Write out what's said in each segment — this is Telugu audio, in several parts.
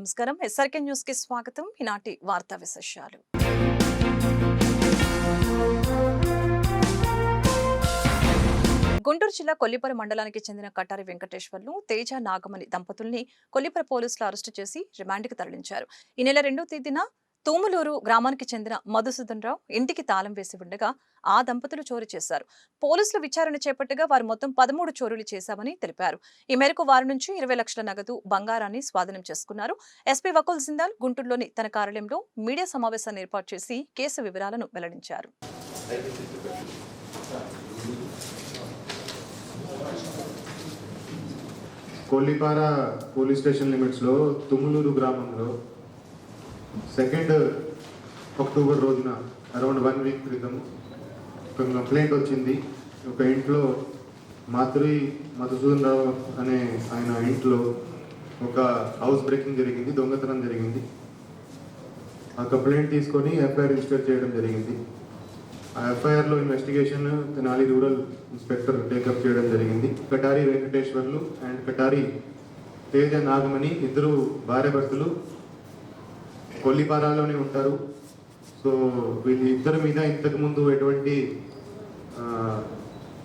నమస్కారం. ఎస్ఆర్కే న్యూస్కి స్వాగతం. ఈనాటి వార్తా విశేషాలు. గుంటూరు జిల్లా కొల్లిపర మండలానికి చెందిన కటారి వెంకటేశ్వర్లు తేజ నాగమణి దంపతుల్ని కొల్లిపర పోలీసులు అరెస్టు చేసి రిమాండ్కి తరలించారు. ఈ నెల రెండో తేదీన తూములూరు గ్రామానికి చెందిన మధుసూదన్ రావు ఇంటికి తాళం వేసి ఉండగా ఆ దంపతులు చోరీ చేశారు. పోలీసులు విచారణ చేపట్టగా వారు మొత్తం పదమూడు చోరీలు చేశామని తెలిపారు. ఈ మేరకు వారి నుంచి ఇరవై లక్షల నగదు బంగారాన్ని స్వాధీనం చేసుకున్నారు. ఎస్పీ వకుల్ సిందాల్ గుంటూరులోని తన కార్యాలయంలో మీడియా సమావేశాన్ని ఏర్పాటు చేసి కేసు వివరాలను వెల్లడించారు. కొల్లిపార పోలీస్ స్టేషన్ లిమిట్స్లో తుమ్ములూరు గ్రామంలో సెకండ్ అక్టోబర్ రోజున అరౌండ్ వన్ వీక్ క్రితం ఒక కంప్లైంట్ వచ్చింది. ఒక ఇంట్లో మాధురి మధుసూదన్ రావు అనే ఆయన ఇంట్లో ఒక హౌస్ బ్రేకింగ్ జరిగింది దొంగతనం జరిగింది. ఆ కంప్లైంట్ తీసుకొని ఎఫ్ఐఆర్ రిజిస్టర్ చేయడం జరిగింది. ఆ ఎఫ్ఐఆర్లో investigation Tenali rural inspector take up చేయడం జరిగింది. కటారి వెంకటేశ్వర్లు అండ్ కటారి తేజ నాగమణి ఇద్దరు భార్యాభర్తలు కొల్లిపారాలోనే ఉంటారు. సో వీళ్ళ ఇద్దరి మీద ఇంతకుముందు ఎటువంటి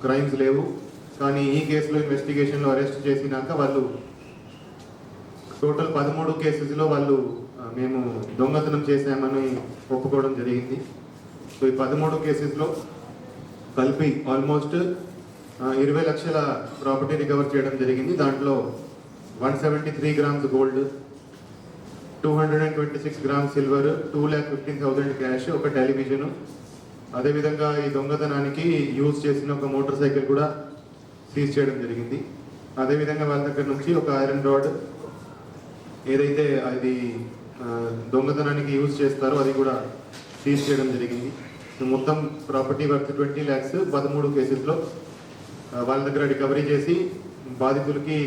క్రైమ్స్ లేవు. కానీ ఈ కేసులో ఇన్వెస్టిగేషన్లో అరెస్ట్ చేసినాక వాళ్ళు టోటల్ పదమూడు కేసెస్లో వాళ్ళు మేము దొంగతనం చేశామని ఒప్పుకోవడం జరిగింది. సో ఈ పదమూడు కేసెస్లో కలిపి ఆల్మోస్ట్ ఇరవై లక్షల ప్రాపర్టీ రికవర్ చేయడం జరిగింది. దాంట్లో one seventy three grams gold two hundred and twenty six gram silver two lakh fifteen thousand cash ఒక టెలివిజన్. అదేవిధంగా ఈ దొంగతనానికి యూజ్ చేసిన ఒక మోటార్ సైకిల్ కూడా సీజ్ చేయడం జరిగింది. అదేవిధంగా వాళ్ళ దగ్గర నుంచి ఒక ఐరన్ రాడ్ ఏదైతే అది దొంగతనానికి యూజ్ చేస్తారో అది కూడా సీజ్ చేయడం జరిగింది. మొత్తం ప్రాపర్టీ వర్త్ ట్వంటీ ల్యాక్స్ పదమూడు కేసెస్లో వాళ్ళ దగ్గర రికవరీ చేసి బాధితులకి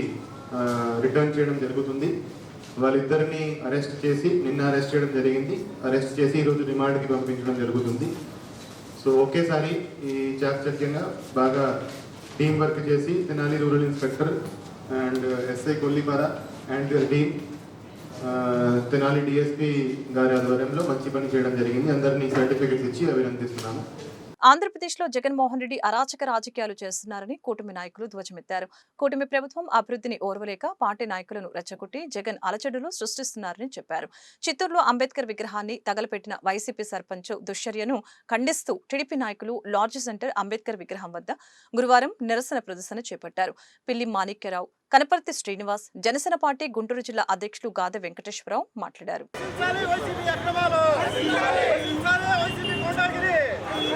రిటర్న్ చేయడం జరుగుతుంది. వాళ్ళిద్దరిని అరెస్ట్ చేసి నిన్న అరెస్ట్ చేయడం జరిగింది. అరెస్ట్ చేసి ఈరోజు రిమాండ్కి పంపించడం జరుగుతుంది. సో ఒకేసారి ఈ చాకచక్యంగా బాగా టీం వర్క్ చేసి Tenali rural inspector and SI Kollipara and team Tenali DSP గారి ఆధ్వర్యంలో మంచి పని చేయడం జరిగింది. అందరినీ సర్టిఫికెట్స్ ఇచ్చి అభినందిస్తున్నాము. ఆంధ్రప్రదేశ్లో జగన్మోహన్ రెడ్డి అరాచక రాజకీయాలు చేస్తున్నారని కూటమి నాయకులు ధ్వజమెత్తారు కూటమి ప్రభుత్వం అభివృద్ధిని ఓర్వలేక పార్టీ నాయకులను రెచ్చగొట్టి జగన్ అలచడులు సృష్టిస్తున్నారని చెప్పారు చిత్తూరులో అంబేద్కర్ విగ్రహాన్ని తగలపెట్టిన వైసీపీ సర్పంచ్ దుశ్చర్యను ఖండిస్తూ టీడీపీ నాయకులు లార్జ్ సెంటర్ అంబేద్కర్ విగ్రహం వద్ద గురువారం నిరసన ప్రదర్శన చేపట్టారు పిల్లి మాణిక్యరావు కనపర్తి శ్రీనివాస్ జనసేన పార్టీ గుంటూరు జిల్లా అధ్యక్షులు గాదె వెంకటేశ్వరరావు మాట్లాడారు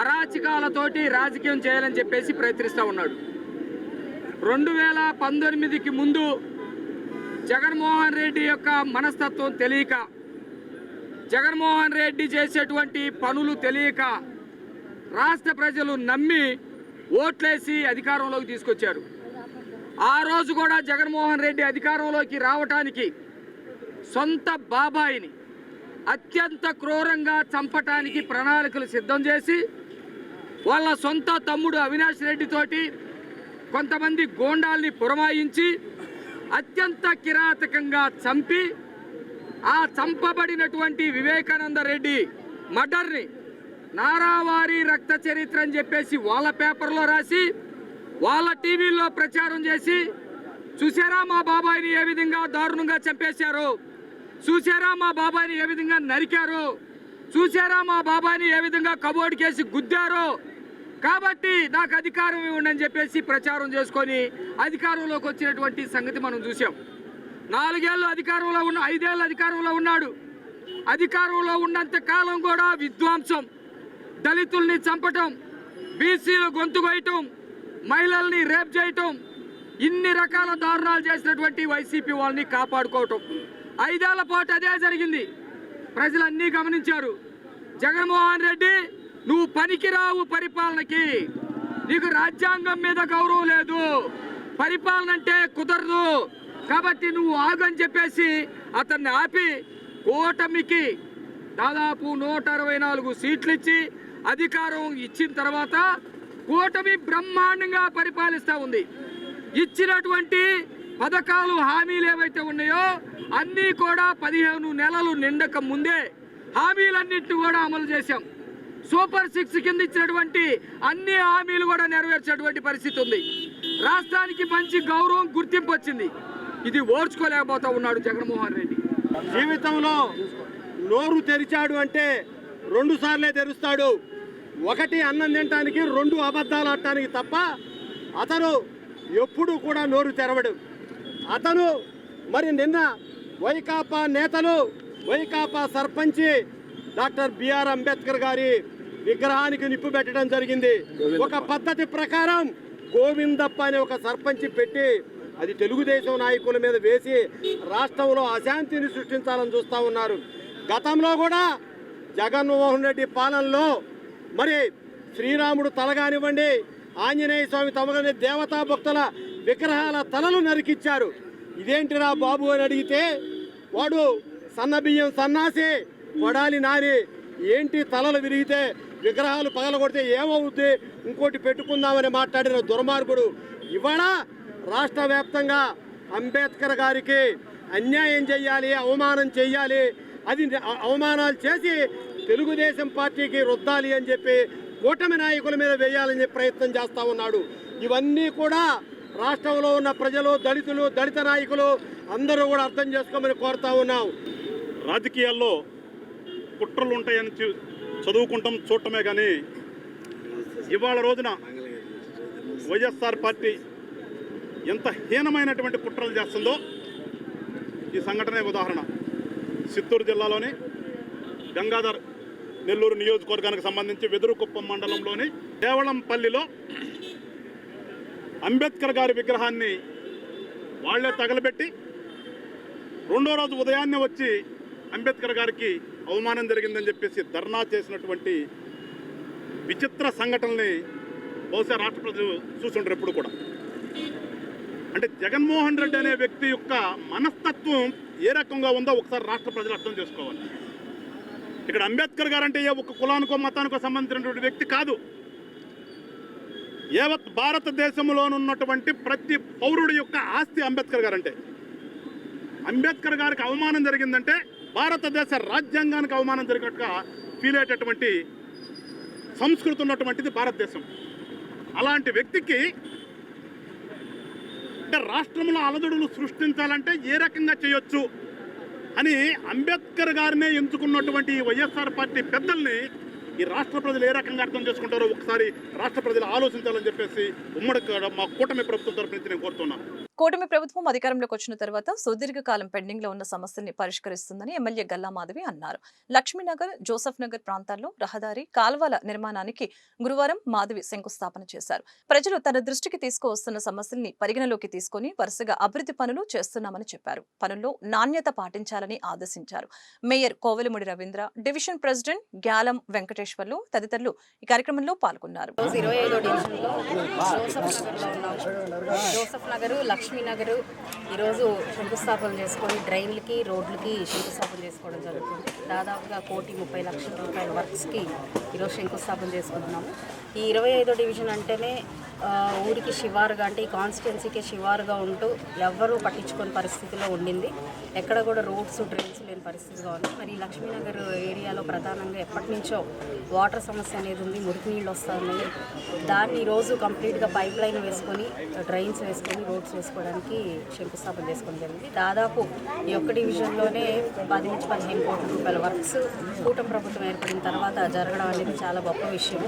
అరాచకాలతోటి రాజకీయం చేయాలని చెప్పేసి ప్రయత్నిస్తూ ఉన్నాడు. రెండు వేల పంతొమ్మిదికి ముందు జగన్మోహన్ రెడ్డి యొక్క మనస్తత్వం తెలియక జగన్మోహన్ రెడ్డి చేసేటువంటి పనులు తెలియక రాష్ట్ర ప్రజలు నమ్మి ఓట్లేసి అధికారంలోకి తీసుకొచ్చారు. ఆ రోజు కూడా జగన్మోహన్ రెడ్డి అధికారంలోకి రావటానికి సొంత బాబాయిని అత్యంత క్రూరంగా చంపటానికి ప్రణాళికలు సిద్ధం చేసి వాళ్ళ సొంత తమ్ముడు అవినాష్ రెడ్డితోటి కొంతమంది గోండాల్ని పురమాయించి అత్యంత కిరాతకంగా చంపి ఆ చంపబడినటువంటి వివేకానంద రెడ్డి మర్డర్ని నారావారి రక్త చరిత్ర అని చెప్పేసి వాళ్ళ పేపర్లో రాసి వాళ్ళ టీవీల్లో ప్రచారం చేసి చూసారా మా బాబాయిని ఏ విధంగా దారుణంగా చంపేశారు? చూసారా మా బాబాయిని ఏ విధంగా నరికారు? చూసారా మా బాబాయిని ఏ విధంగా కబోర్డుకేసి గుద్దారో? కాబట్టి నాకు అధికారం ఇవ్వండి అని చెప్పేసి ప్రచారం చేసుకొని అధికారంలోకి వచ్చినటువంటి సంగతి మనం చూసాం నాలుగేళ్ళు అధికారంలో ఉన్న ఐదేళ్ళు అధికారంలో ఉన్నాడు. అధికారంలో ఉన్నంత కాలం కూడా విధ్వంసం దళితుల్ని చంపటం బీసీలు గొంతు కొయ్యటం మహిళల్ని రేప్ చేయటం ఇన్ని రకాల దారుణాలు చేసినటువంటి వైసీపీ వాళ్ళని కాపాడుకోవటం. ఐదేళ్ళ పాటు అదే జరిగింది. ప్రజలన్నీ గమనించారు. జగన్మోహన్ రెడ్డి నువ్వు పనికిరావు పరిపాలనకి. నీకు రాజ్యాంగం మీద గౌరవం లేదు. పరిపాలన అంటే కుదరదు. కాబట్టి నువ్వు ఆగని చెప్పేసి అతన్ని ఆపి కూటమికి దాదాపు నూట అరవై నాలుగు సీట్లు ఇచ్చి అధికారం ఇచ్చిన తర్వాత కూటమి బ్రహ్మాండంగా పరిపాలిస్తూ ఉంది. ఇచ్చినటువంటి పథకాలు హామీలు ఏవైతే ఉన్నాయో అన్నీ కూడా పదిహేను నెలలు నిండక ముందే హామీలన్నింటినీ కూడా అమలు చేశాం. సూపర్ సిక్స్ కింద ఇచ్చినటువంటి అన్ని హామీలు కూడా నెరవేర్చేటువంటి పరిస్థితి ఉంది. రాష్ట్రానికి మంచి గౌరవం గుర్తింపు వచ్చింది. ఇది ఓర్చుకోలేకపోతా ఉన్నాడు జగన్మోహన్ రెడ్డి. జీవితంలో నోరు తెరిచాడు అంటే రెండు సార్లే తెరుస్తాడు. ఒకటి అన్నం తినటానికి రెండు అబద్ధాలు ఆడటానికి తప్ప అతను ఎప్పుడు కూడా నోరు తెరవడు. అతను మరి నిన్న వైకాపా నేతలు వైకాపా సర్పంచి డాక్టర్ బిఆర్ అంబేద్కర్ గారి విగ్రహానికి నిప్పు పెట్టడం జరిగింది. ఒక పద్ధతి ప్రకారం గోవిందప్ప అనే ఒక సర్పంచి పెట్టి అది తెలుగుదేశం నాయకుల మీద వేసి రాష్ట్రంలో అశాంతిని సృష్టించాలని చూస్తూ ఉన్నారు. గతంలో కూడా జగన్మోహన్ రెడ్డి పాలనలో మరి శ్రీరాముడు తల కానివ్వండి ఆంజనేయ స్వామి తమగని దేవతా భక్తుల విగ్రహాల తలలు నరికిచ్చారు. ఇదేంటిరా బాబు అని అడిగితే వాడు సన్నబియ్యం సన్నాసి కొడాలి నారి ఏంటి తలలు విరిగితే విగ్రహాలు పగలగొడితే ఏమవుద్ది? ఇంకోటి పెట్టుకుందామని మాట్లాడిన దుర్మార్గుడు ఇవాళ రాష్ట్ర వ్యాప్తంగా అంబేద్కర్ గారికి అన్యాయం చెయ్యాలి అవమానం చేయాలి అది అవమానాలు చేసి తెలుగుదేశం పార్టీకి రుద్దాలి అని చెప్పి కూటమి నాయకుల మీద వేయాలని ప్రయత్నం చేస్తూ ఉన్నాడు. ఇవన్నీ కూడా రాష్ట్రంలో ఉన్న ప్రజలు దళితులు దళిత నాయకులు అందరూ కూడా అర్థం చేసుకోమని కోరుతా ఉన్నాం. రాజకీయాల్లో కుట్రలు ఉంటాయని చదువుకుంటాం చూడటమే కానీ ఇవాళ రోజున వైఎస్ఆర్ పార్టీ ఎంత హీనమైనటువంటి కుట్రలు చేస్తుందో ఈ సంఘటనే ఉదాహరణ. చిత్తూరు జిల్లాలోని గంగాధర్ నెల్లూరు నియోజకవర్గానికి సంబంధించి వెదురుకుప్పం మండలంలోని దేవళంపల్లిలో అంబేద్కర్ గారి విగ్రహాన్ని వాళ్ళే తగలబెట్టి రెండో రోజు ఉదయాన్నే వచ్చి అంబేద్కర్ గారికి అవమానం జరిగిందని చెప్పేసి ధర్నా చేసినటువంటి విచిత్ర సంఘటనల్ని బహుశా రాష్ట్ర ప్రజలు చూస్తుంటారు ఎప్పుడు కూడా. అంటే జగన్మోహన్ రెడ్డి అనే వ్యక్తి యొక్క మనస్తత్వం ఏ రకంగా ఉందో ఒకసారి రాష్ట్ర ప్రజలు అర్థం చేసుకోవాలి. ఇక్కడ అంబేద్కర్ గారు అంటే ఏ ఒక్క కులానికో మతానికో సంబంధించినటువంటి వ్యక్తి కాదు. యావత్ భారతదేశంలోనున్నటువంటి ప్రతి పౌరుడి యొక్క ఆస్తి అంబేద్కర్ గారు అంటే అంబేద్కర్ గారికి అవమానం జరిగిందంటే భారతదేశ రాజ్యాంగానికి అవమానం జరిగినట్టుగా ఫీల్ అయ్యేటటువంటి సంస్కృతి ఉన్నటువంటిది భారతదేశం. అలాంటి వ్యక్తికి అంటే రాష్ట్రంలో అలజడులు సృష్టించాలంటే ఏ రకంగా చేయొచ్చు అని అంబేద్కర్ గారినే ఎంచుకున్నటువంటి వైఎస్ఆర్ పార్టీ పెద్దల్ని ఈ రాష్ట్ర ప్రజలు ఏ రకంగా అర్థం చేసుకుంటారో ఒకసారి రాష్ట్ర ప్రజలు ఆలోచించాలని చెప్పేసి ఉమ్మడి మా కూటమి ప్రభుత్వం తరఫు నుంచి నేను కోరుతున్నాను. కూటమి ప్రభుత్వం అధికారంలోకి వచ్చిన తర్వాత సుదీర్ఘకాలం పెండింగ్లో ఉన్న సమస్యల్ని పరిష్కరిస్తుందని ఎమ్మెల్యే గల్లా మాధవి అన్నారు. లక్ష్మీనగర్ జోసఫ్ నగర్ ప్రాంతాల్లో రహదారి కాల్వల నిర్మాణానికి గురువారం మాధవి శంకుస్థాపన చేశారు. ప్రజలు తన దృష్టికి తీసుకువస్తున్న సమస్యల్ని పరిగణలోకి తీసుకొని వరుసగా అభివృద్ధి పనులు చేస్తున్నామని చెప్పారు. పనుల్లో నాణ్యత పాటించాలని ఆదేశించారు. Mayor Kovelamudi Ravindra division president Gyalam Venkateswarlu తదితరులు ఈ కార్యక్రమంలో పాల్గొన్నారు. జోసఫ్ జోసఫ్ నగరు లక్ష్మీనగర్ ఈరోజు శంకుస్థాపన చేసుకొని డ్రైన్లకి రోడ్లకి శంకుస్థాపన చేసుకోవడం జరుగుతుంది. దాదాపుగా కోటి ముప్పై లక్షల రూపాయల వర్క్స్కి ఈరోజు శంకుస్థాపన చేసుకుంటున్నాము. ఈ ఇరవై ఐదో డివిజన్ అంటేనే ఊరికి శివారుగా అంటే ఈ కాన్స్టిట్యున్సీకే శివారుగా ఉంటూ ఎవ్వరూ పట్టించుకొని పరిస్థితిలో ఉండింది. ఎక్కడ కూడా రోడ్స్ డ్రైన్స్ లేని పరిస్థితిగా ఉంది. మరి లక్ష్మీనగర్ ఏరియాలో ప్రధానంగా ఎప్పటి నుంచో వాటర్ సమస్య అనేది ఉంది మురికి నీళ్ళు వస్తూ ఉన్నాయి దాన్ని ఈరోజు కంప్లీట్గా పైప్ లైన్ వేసుకొని డ్రైన్స్ వేసుకొని రోడ్స్ వేసుకొని చేసుకోవడానికి శంకుస్థాపన చేసుకోవడం జరిగింది. దాదాపు ఈ ఒక్క డివిజన్లోనే పది నుంచి పదిహేను కోట్ల రూపాయల వర్క్స్ కూటమి ప్రభుత్వం ఏర్పడిన తర్వాత జరగడం అనేది చాలా గొప్ప విషయం.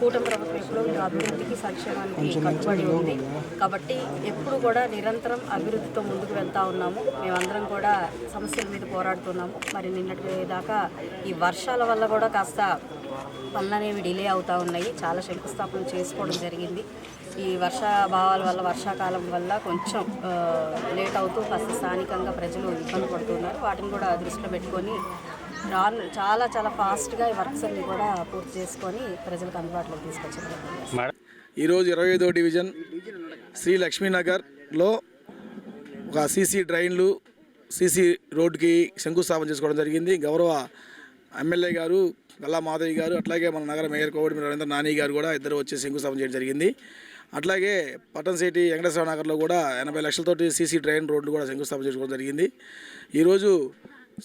కూటమి ప్రభుత్వం ఎప్పుడూ అభివృద్ధికి సంక్షేమానికి కట్టుబడి ఉంది. కాబట్టి ఎప్పుడు కూడా నిరంతరం అభివృద్ధితో ముందుకు వెళ్తూ ఉన్నాము. మేమందరం కూడా సమస్యల మీద పోరాడుతున్నాము. మరి నిన్నటి దాకా ఈ వర్షాల వల్ల కూడా కాస్త పనులు అనేవి డిలే అవుతూ ఉన్నాయి. చాలా శంకుస్థాపన చేసుకోవడం జరిగింది. ఈ వర్షాభావాల వల్ల వర్షాకాలం వల్ల కొంచెం లేట్ అవుతూ ఫస్ట్ స్థానికంగా ప్రజలు ఇబ్బంది పడుతున్నారు. వాటిని కూడా దృష్టిలో పెట్టుకొని రాను చాలా చాలా ఫాస్ట్గా ఈ వర్క్స్ అన్ని కూడా పూర్తి చేసుకొని ప్రజలకు అందుబాటులోకి తీసుకొచ్చారు ఈరోజు ఇరవై ఐదో డివిజన్ శ్రీ లక్ష్మీనగర్లో ఒక సీసీ డ్రైన్లు సీసీ రోడ్డుకి శంకుస్థాపన చేసుకోవడం జరిగింది. గౌరవ ఎమ్మెల్యే గారు గల్లా మాధవి గారు అట్లాగే మన నగర మేయర్ కోవిడ్ రవీంద్ర నాని గారు కూడా ఇద్దరు వచ్చి శంకుస్థాపన చేయడం జరిగింది. అట్లాగే పట్టణసిటీ వెంకటేశ్వర నగర్లో కూడా ఎనభై లక్షలతోటి సీసీ డ్రైన్ రోడ్డు కూడా శంకుస్థాపన చేసుకోవడం జరిగింది. ఈరోజు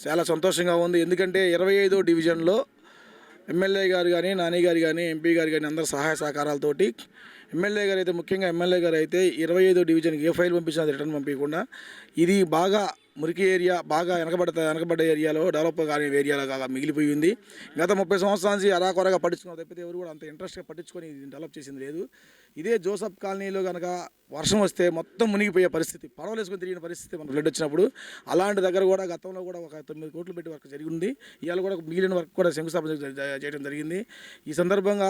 చాలా సంతోషంగా ఉంది. ఎందుకంటే ఇరవై ఐదో డివిజన్లో ఎమ్మెల్యే గారు కానీ నాని గారు కానీ ఎంపీ గారు కానీ అందరు సహాయ సహకారాలతోటి ఎమ్మెల్యే గారు అయితే ముఖ్యంగా ఎమ్మెల్యే గారు అయితే ఇరవై ఐదో డివిజన్కి ఏ ఫైల్ పంపించినా రిటర్న్ పంపించకుండా ఇది బాగా మురికి ఏరియా బాగా వెనకబడతా వెనకబడ్డ ఏరియాలో డెవలప్ కాని ఏరియాలో కాగా మిగిలిపోయి ఉంది. గత ముప్పై సంవత్సరాల నుంచి అరాకొరగా పట్టించుకున్న తప్పితే ఎవరు కూడా అంత ఇంట్రెస్ట్గా పట్టించుకొని ఇది డెవలప్ చేసింది లేదు. ఇదే జోసఫ్ కాలనీలో కనుక వర్షం వస్తే మొత్తం మునిగిపోయే పరిస్థితి పడవలేసుకొని తిరిగిన పరిస్థితి మన ఫ్లడ్ వచ్చినప్పుడు. అలాంటి దగ్గర కూడా గతంలో కూడా ఒక తొమ్మిది కోట్లు పెట్టి వర్క్ జరిగింది ఇవాళ కూడా మిగిలిన వర్క్ కూడా శంకుస్థాపన చేయడం జరిగింది. ఈ సందర్భంగా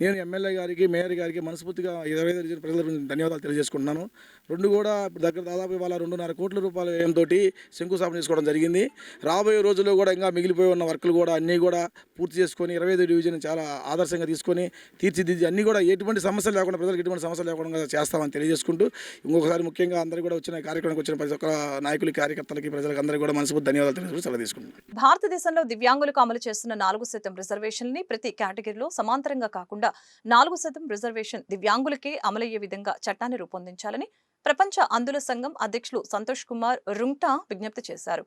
నేను ఎమ్మెల్యే గారికి మేయర్ గారికి మనస్ఫూర్తిగా ఇరవై ఐదు రీజన్ ధన్యవాదాలు తెలియజేసుకుంటున్నాను. రెండు కూడా దగ్గర దాదాపు ఇవాళ రెండున్నర కోట్ల రూపాయల వ్యయంతో శంకుస్థాపన చేసుకోవడం జరిగింది. రాబోయే రోజుల్లో కూడా ఇంకా మిగిలిపోయి ఉన్న వర్కులు కూడా అన్నీ కూడా పూర్తి చేసుకొని ఇరవై ఐదు డివిజన్ చాలా ఆదర్శంగా తీసుకొని తీర్చిదిద్ది అన్నీ కూడా ఎటువంటి సమస్యలు లేకుండా ప్రజలకు ఎటువంటి సమస్యలు లేకుండా చేస్తామని తెలియజేసుకుంటూ ఇంకొకసారి ముఖ్యంగా అందరూ కూడా వచ్చిన కార్యక్రమానికి వచ్చిన ప్రతి ఒక్క నాయకులు కార్యకర్తలకి ప్రజలకు అందరికీ కూడా మనస్ఫూర్తి ధన్యవాదాలు తెలియజేసుకుంటూ సెలవు తీసుకుంటున్నాను. భారతదేశంలో దివ్యాంగులకు అమలు చేస్తున్న నాలుగు శాతం రిజర్వేషన్ని ప్రతి కేటగిరీలో సమాంతరంగా కాకుండా నాలుగు శాతం రిజర్వేషన్ దివ్యాంగులకే అమలయ్యే విధంగా చట్టాన్ని రూపొందించాలని ప్రపంచ అందుల సంఘం అధ్యక్షులు సంతోష్ కుమార్ రుంగ్టా విజ్ఞప్తి చేశారు.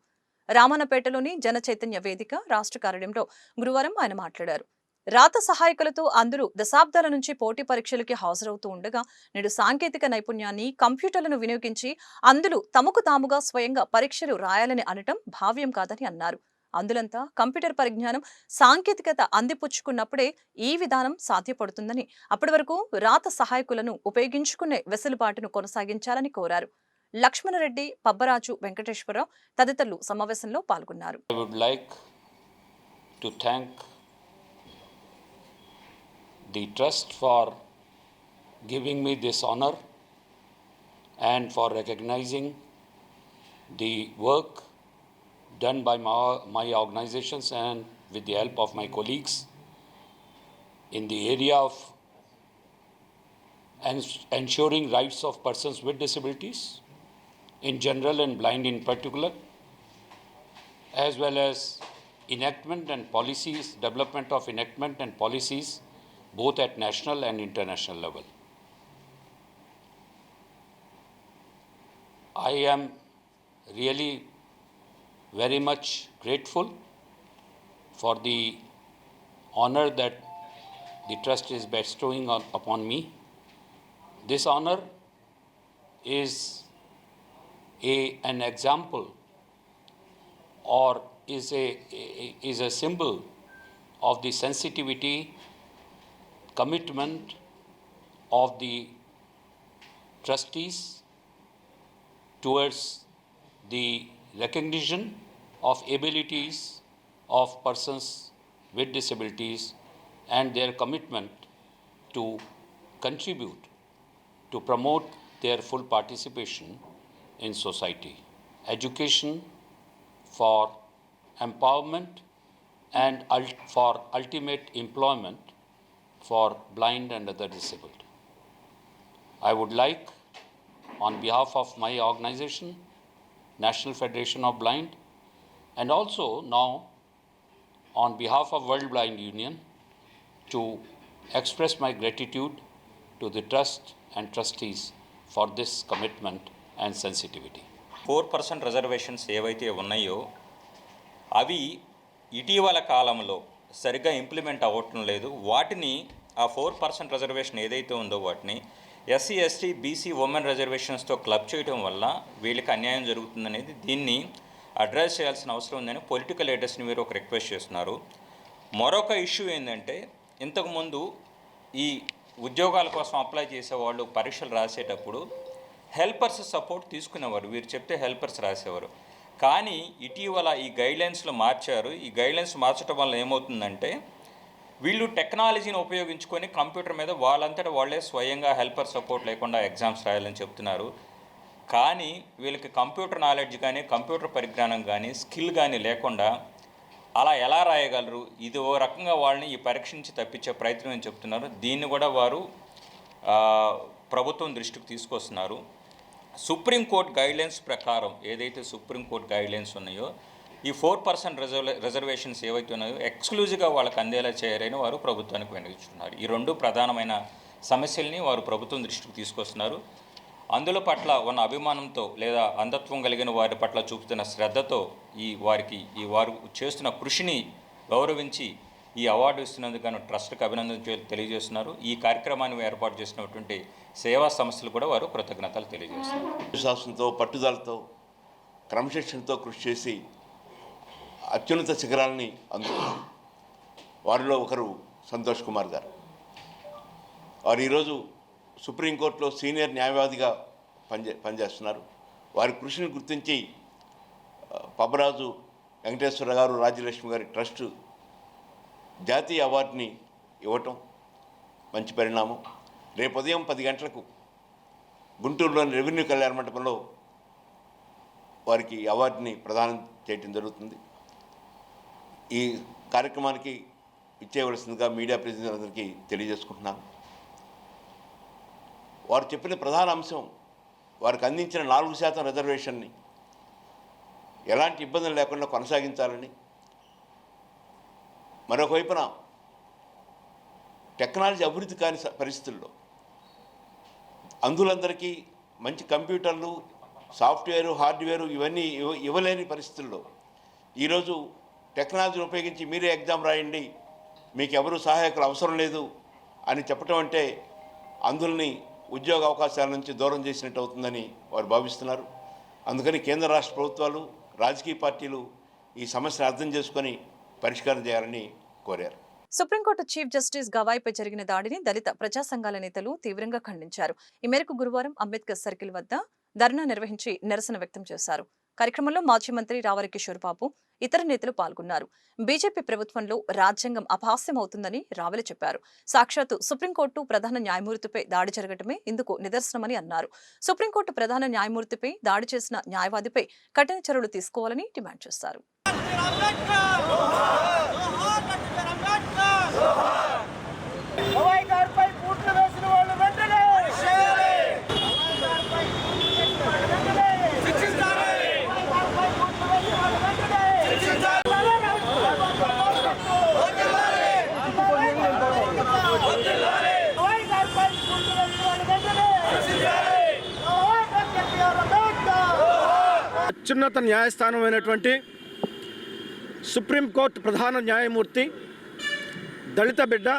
రామన్నపేటలోని జన చైతన్య వేదిక రాష్ట్ర కార్యాలయంలో గురువారం ఆయన మాట్లాడారు. రాత సహాయకులతో అందరూ దశాబ్దాల నుంచి పోటీ పరీక్షలకి హాజరవుతూ ఉండగా నేడు సాంకేతిక నైపుణ్యాన్ని కంప్యూటర్లను వినియోగించి అందులో తమకు తాముగా స్వయంగా పరీక్షలు రాయాలని అనటం భావ్యం కాదని అన్నారు. అందులంతా కంప్యూటర్ పరిజ్ఞానం సాంకేతికత అందిపుచ్చుకున్నప్పుడే ఈ విధానం సాధ్యపడుతుందని అప్పటి వరకు రాత సహాయకులను ఉపయోగించుకునే వెసులుబాటును కొనసాగించాలని కోరారు. లక్ష్మణరెడ్డి పబ్బరాజు వెంకటేశ్వరరావు తదితరులు సమావేశంలో పాల్గొన్నారు. The trust for giving me this honor and for recognizing the work done by my, my organizations and with the help of my colleagues in the area of ens- ensuring rights of persons with disabilities in general and blind in particular as well as enactment and policies, development of enactment and policies, both at national and international level. I am really very much grateful for the honor that the trust is bestowing on, upon me. This honor is a, an example or is a, is a symbol of the sensitivity, commitment of the trustees towards the recognition of abilities of persons with disabilities and their commitment to contribute to promote their full participation in society. Education for empowerment and ult- for ultimate employment for blind and other disabled. I would like, on behalf of my organization, National Federation of Blind, and also now on behalf of World Blind Union, to express my gratitude to the trust and trustees for this commitment and sensitivity. Four percent reservations ఏవైతే ఉన్నాయో అవి ఇటీవల కాలంలో సరిగ్గా ఇంప్లిమెంట్ అవ్వటం లేదు వాటిని ఆ ఫోర్ పర్సెంట్ రిజర్వేషన్ ఏదైతే ఉందో వాటిని ఎస్సీ ఎస్టీ బీసీ ఉమెన్ రిజర్వేషన్స్తో క్లబ్ చేయడం వల్ల వీళ్ళకి అన్యాయం జరుగుతుందనేది దీన్ని అడ్రస్ చేయాల్సిన అవసరం ఉందని పొలిటికల్ లీడర్స్ని మీరు ఒక రిక్వెస్ట్ చేస్తున్నారు. మరొక ఇష్యూ ఏంటంటే ఇంతకుముందు ఈ ఉద్యోగాల కోసం అప్లై చేసేవాళ్ళు పరీక్షలు రాసేటప్పుడు హెల్పర్స్ సపోర్ట్ తీసుకునేవారు. వీరు చెప్తే హెల్పర్స్ రాసేవారు. కానీ ఇటీవల ఈ గైడ్లైన్స్లో మార్చారు. ఈ గైడ్లైన్స్ మార్చడం వల్ల ఏమవుతుందంటే వీళ్ళు టెక్నాలజీని ఉపయోగించుకొని కంప్యూటర్ మీద వాళ్ళంతటా వాళ్ళే స్వయంగా హెల్పర్ సపోర్ట్ లేకుండా ఎగ్జామ్స్ రాయాలని చెప్తున్నారు. కానీ వీళ్ళకి కంప్యూటర్ నాలెడ్జ్ కానీ కంప్యూటర్ పరిజ్ఞానం కానీ స్కిల్ కానీ లేకుండా అలా ఎలా రాయగలరు? ఇది ఓ రకంగా వాళ్ళని ఈ పరీక్ష నుంచి తప్పించే ప్రయత్నం అని చెప్తున్నారు. దీన్ని కూడా వారు ప్రభుత్వం దృష్టికి తీసుకొస్తున్నారు. సుప్రీంకోర్టు గైడ్లైన్స్ ప్రకారం ఏదైతే సుప్రీంకోర్టు గైడ్లైన్స్ ఉన్నాయో ఈ ఫోర్ పర్సెంట్ రిజర్వ్ రిజర్వేషన్స్ ఏవైతే ఉన్నాయో ఎక్స్క్లూజివ్గా వాళ్ళకి అందేలా చేయాలని వారు ప్రభుత్వానికి వినియోగిస్తున్నారు. ఈ రెండు ప్రధానమైన సమస్యల్ని వారు ప్రభుత్వం దృష్టికి తీసుకొస్తున్నారు. అందులో పట్ల ఉన్న అభిమానంతో లేదా అంధత్వం కలిగిన వారి పట్ల చూపుతున్న శ్రద్ధతో ఈ వారికి ఈ వారు చేస్తున్న కృషిని గౌరవించి ఈ అవార్డు ఇస్తున్నందుకు గాను ట్రస్ట్కి అభినందన తెలియజేస్తున్నారు. ఈ కార్యక్రమాన్ని ఏర్పాటు చేసినటువంటి సేవా సంస్థలు కూడా వారు కృతజ్ఞతలు తెలియజేస్తున్నారు. విశ్వాసంతో పట్టుదలతో క్రమశిక్షణతో కృషి చేసి అత్యున్నత శిఖరాలని అందుకున్నారు. వారిలో ఒకరు సంతోష్ కుమార్ గారు. వారు ఈరోజు సుప్రీంకోర్టులో సీనియర్ న్యాయవాదిగా పనిచే పనిచేస్తున్నారు. వారి కృషిని గుర్తించి పబ్బరాజు వెంకటేశ్వర గారు రాజ్యలక్ష్మి గారి ట్రస్ట్ జాతీయ అవార్డుని ఇవ్వటం మంచి పరిణామం. రేపు ఉదయం పది గంటలకు గుంటూరులోని రెవెన్యూ కళ్యాణ మండపంలో వారికి అవార్డుని ప్రదానం చేయటం జరుగుతుంది. ఈ కార్యక్రమానికి ఇచ్చేయవలసిందిగా మీడియా ప్రతినిధులందరికీ తెలియజేసుకుంటున్నాను. వారు చెప్పిన ప్రధాన అంశం వారికి అందించిన నాలుగు శాతం రిజర్వేషన్ని ఎలాంటి ఇబ్బందులు లేకుండా కొనసాగించాలని. మరొక వైపున టెక్నాలజీ అభివృద్ధి కాని పరిస్థితుల్లో అందులందరికీ మంచి కంప్యూటర్లు సాఫ్ట్వేరు హార్డ్వేరు ఇవన్నీ ఇవ్వ ఇవ్వలేని పరిస్థితుల్లో ఈరోజు టెక్నాలజీని ఉపయోగించి మీరే ఎగ్జామ్ రాయండి. మీకు ఎవరు సహాయకులు అవసరం లేదు అని చెప్పటం అంటే అందుల్ని ఉద్యోగ అవకాశాల నుంచి దూరం చేసినట్టు అవుతుందని వారు భావిస్తున్నారు. అందుకని కేంద్ర రాష్ట్ర ప్రభుత్వాలు రాజకీయ పార్టీలు ఈ సమస్యను అర్థం చేసుకొని పరిష్కారం చేయాలని కోరారు. సుప్రీంకోర్టు చీఫ్ జస్టిస్ గవాయిపై జరిగిన దాడిని దళిత ప్రజా సంఘాల నేతలు తీవ్రంగా ఖండించారు. ఈ మేరకు గురువారం అంబేద్కర్ సర్కిల్ వద్ద ధర్నా నిర్వహించి నిరసన వ్యక్తం చేశారు. కార్యక్రమంలో మాజీ మంత్రి రావరి కిషోర్ బాబు ఇతర నేతలు పాల్గొన్నారు. బీజేపీ ప్రభుత్వంలో రాజ్యాంగం అపహాస్యమవుతుందని రావెల చెప్పారు. సాక్షాత్తు సుప్రీంకోర్టు ప్రధాన న్యాయమూర్తిపై దాడి జరగటమే ఇందుకు నిదర్శనమని అన్నారు. సుప్రీంకోర్టు ప్రధాన న్యాయమూర్తిపై దాడి చేసిన న్యాయవాదిపై కఠిన చర్యలు తీసుకోవాలని డిమాండ్ చేశారు. అత్యున్నత న్యాయస్థానమైనటువంటి సుప్రీంకోర్టు ప్రధాన న్యాయమూర్తి దళిత బిడ్డ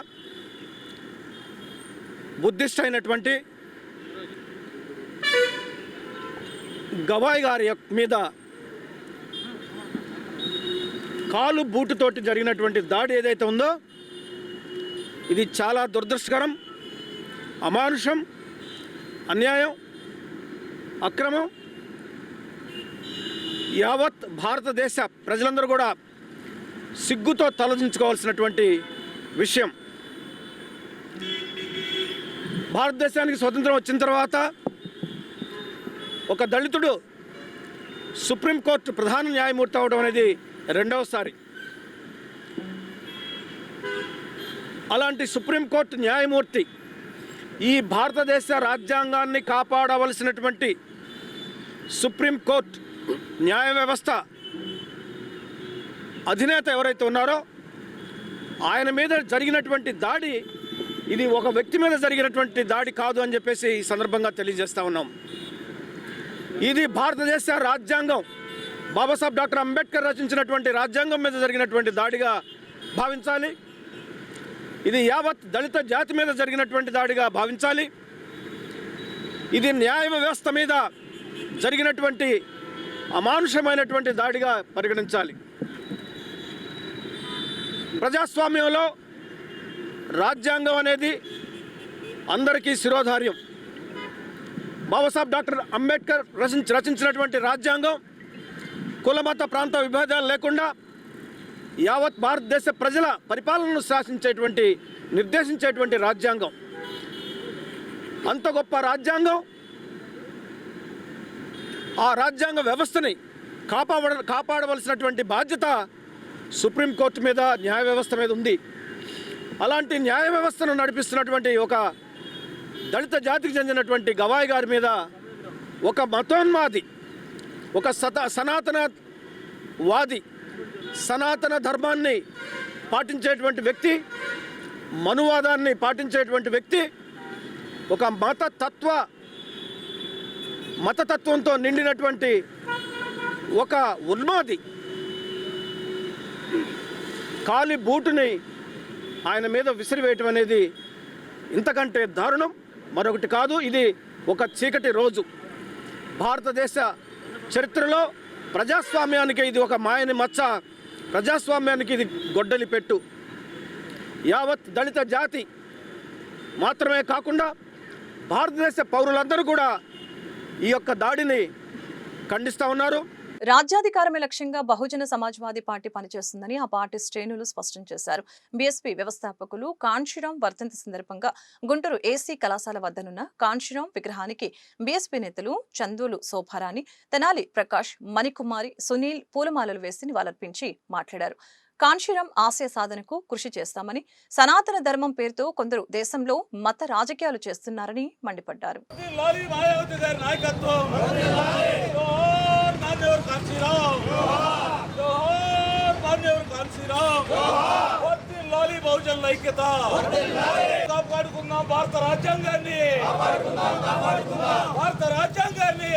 బుద్ధిస్ట్ అయినటువంటి గవాయ్ గారి యొక్క మీద కాలు బూటుతోటి జరిగినటువంటి దాడి ఏదైతే ఉందో ఇది చాలా దురదృష్టకరం అమానుషం అన్యాయం అక్రమం యావత్ భారతదేశ ప్రజలందరూ కూడా సిగ్గుతో తలదించుకోవాల్సినటువంటి విషయం. భారతదేశానికి స్వతంత్రం వచ్చిన తర్వాత ఒక దళితుడు సుప్రీంకోర్టు ప్రధాన న్యాయమూర్తి అవడం అనేది రెండవసారి. అలాంటి సుప్రీంకోర్టు న్యాయమూర్తి ఈ భారతదేశ రాజ్యాంగాన్ని కాపాడవలసినటువంటి సుప్రీంకోర్టు న్యాయ వ్యవస్థ అధినేత ఎవరైతే ఉన్నారో ఆయన మీద జరిగినటువంటి దాడి ఇది ఒక వ్యక్తి మీద జరిగినటువంటి దాడి కాదు అని చెప్పేసి ఈ సందర్భంగా తెలియజేస్తూ ఉన్నాం. ఇది భారతదేశ రాజ్యాంగం. బాబాసాహెబ్ డాక్టర్ అంబేద్కర్ రచించినటువంటి రాజ్యాంగం మీద జరిగినటువంటి దాడిగా భావించాలి. ఇది యావత్ దళిత జాతి మీద జరిగినటువంటి దాడిగా భావించాలి. ఇది న్యాయ వ్యవస్థ మీద జరిగినటువంటి అమానుషమైనటువంటి దాడిగా పరిగణించాలి. ప్రజాస్వామ్యంలో రాజ్యాంగం అనేది అందరికీ శిరోధార్యం. బాబాసాహెబ్ డాక్టర్ అంబేద్కర్ రచించి రచించినటువంటి రాజ్యాంగం కులమత ప్రాంత విభేదాలు లేకుండా యావత్ భారతదేశ ప్రజల పరిపాలనను శాసించేటువంటి నిర్దేశించేటువంటి రాజ్యాంగం. అంత గొప్ప రాజ్యాంగం ఆ రాజ్యాంగ వ్యవస్థని కాపాడ కాపాడవలసినటువంటి బాధ్యత సుప్రీంకోర్టు మీద న్యాయ వ్యవస్థ మీద ఉంది. అలాంటి న్యాయ వ్యవస్థను నడిపిస్తున్నటువంటి ఒక దళిత జాతికి చెందినటువంటి గవాయి గారి మీద ఒక మతోన్మాది ఒక సత సనాతన వాది సనాతన ధర్మాన్ని పాటించేటువంటి వ్యక్తి మనువాదాన్ని పాటించేటువంటి వ్యక్తి ఒక మత తత్వ మతతత్వంతో నిండినటువంటి ఒక ఉన్మాది. కాలి బూటుని ఆయన మీద విసిరివేయటం అనేది ఇంతకంటే దారుణం. మరొకటి కాదు ఇది ఒక చీకటి రోజు. భారతదేశ చరిత్రలో ప్రజాస్వామ్యానికి ఇది ఒక మాయని మచ్చ. ప్రజాస్వామ్యానికి ఇది గొడ్డలి పెట్టు. యావత్ దళిత జాతి మాత్రమే కాకుండా భారతదేశ పౌరులందరూ కూడా ఈ యొక్క దాడిని ఖండిస్తూ ఉన్నారు. రాజ్యాధికారమే లక్ష్యంగా బహుజన సమాజ్వాదీ పార్టీ పనిచేస్తుందని ఆ పార్టీ శ్రేణులు స్పష్టం చేశారు. బీఎస్పీ వ్యవస్థాపకులు కాంశీరాం వర్ధంతి సందర్భంగా గుంటూరు ఏసీ కళాశాల వద్దనున్న కాన్షిరాం విగ్రహానికి బీఎస్పీ నేతలు చందూలు శోభారాణి తెనాలి ప్రకాష్ మణికుమారి సునీల్ పూలమాలలు వేసి నివాళులర్పించి మాట్లాడారు. కాన్షిరాం ఆశయ సాధనకు కృషి చేస్తామని సనాతన ధర్మం పేరుతో కొందరు దేశంలో మత రాజకీయాలు చేస్తున్నారని మండిపడ్డారు. లాలి లాలి ఐక్యత. కాపాడుకుందాం భారత రాజ్యాంగాన్ని. భారత రాజ్యాంగాన్ని.